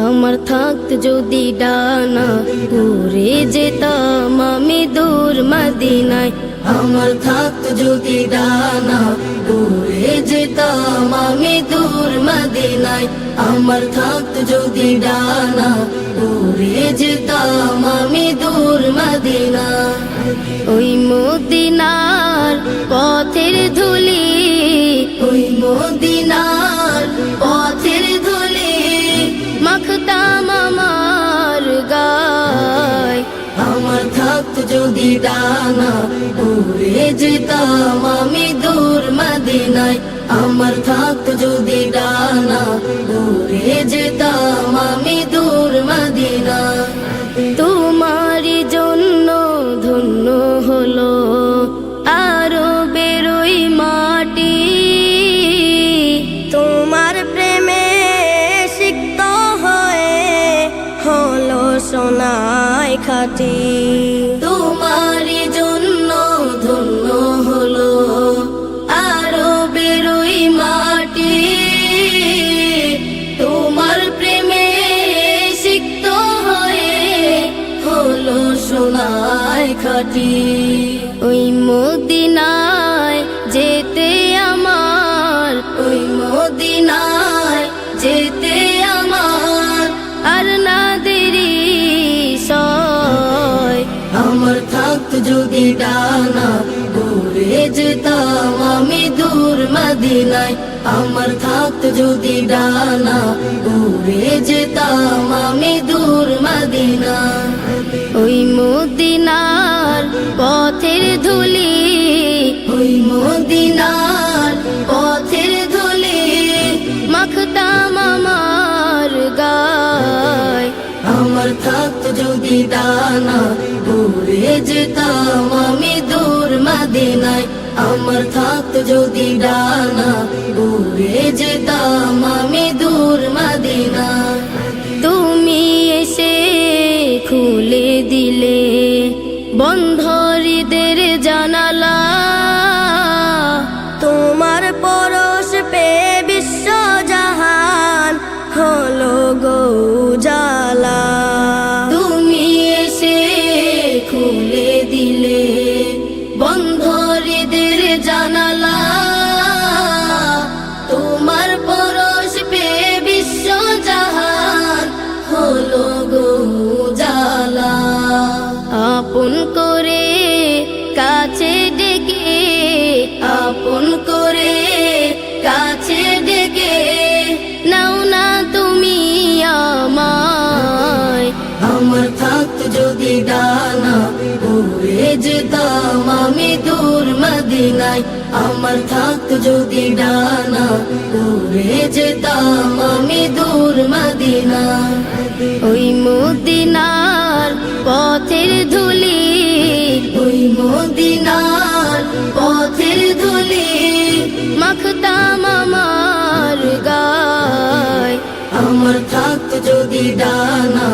আমার থাকত যদি ডানা উড়ে যেতাম আমি দূর মদিনায়। আমার থাকত যদি ডানা উড়ে যেতাম আমি দূর মদিনায়। আমার থাকত যদি ডানা উড়ে যেতাম আমি দূর মদিনা ওই মদিনার পথের ধুলি, ওই মদিনার ডানা উড়ে যেতাম আমি দূর মদিনায়। আমার থাকত যদি ডানা উড়ে যেতাম আমি দূর মদিনায়। তোমারই জন্য ধন্য হলো আরও বেরোই মাটি। তোমার প্রেমে সিক্ত হয়ে হলো সোনায় খাটি। সোনায় খাটি। ওই মদিনায় যেতে আমার। ওই মদিনায় যেতে আমার। আর না দেরি সয়। আমার থাকত যদি ডানা উড়ে যেতাম আমি দূর মদিনায়। আমার থাকত যদি ডানা উড়ে যেতাম আমি দূর মদিনায়। পথের ধুলি, ওই মদিনার পথের ধুলি, মাখতাম গায়। আমার থাকত যদি উড়ে যেতাম আমি দূর মদিনায়। আমার থাকত যদি ডানা উড়ে যেতাম আমি দূর তুমি খুলে দিলে বন্ধরীদের জানালা তোমার পরশ পে ডানা উড়ে যেতাম আমি দূর মদিনায়। আমার থাকত যদি ডানা উড়ে যেতাম আমি দূর মদিনায়। ওই মদিনার পথের ধুলি। ওই মদিনার পথের ধুলি। মাখতাম আমার গায়। আমার থাকত যদি ডানা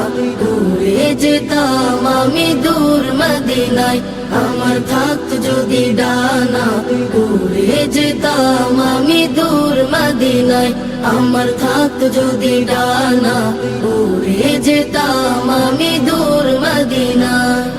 যেতাম আমি দূর মদিনায়। আমার থাকত যদি ডানা উড়ে যেতাম আমি দূর মদিনায়। আমার থাকত যদি ডানা উড়ে যেতাম আমি দূর মদিনায়।